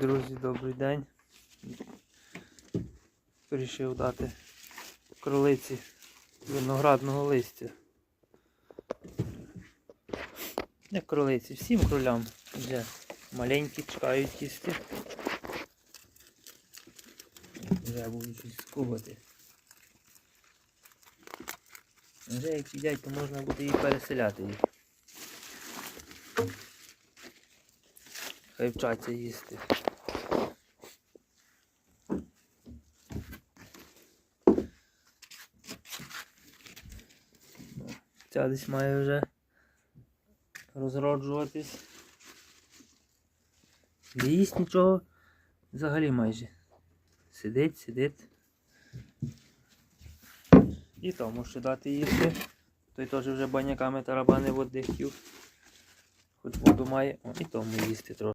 Друзі, добрий день. Вирішив дати кролиці виноградного листя. Не кролиці, всім кролям вже маленькі чекають їсти. Вже будуть скубати. Вже як їдять, то можна буде і переселяти їх. Хай вчаться їсти. Ця десь має вже розроджуватись. Не їсть нічого взагалі майже. Сидить, сидить. І тому ще дати їсти. Той теж вже баняками тарабани води хотів. Хоч воду має, О, і тому їсти трохи.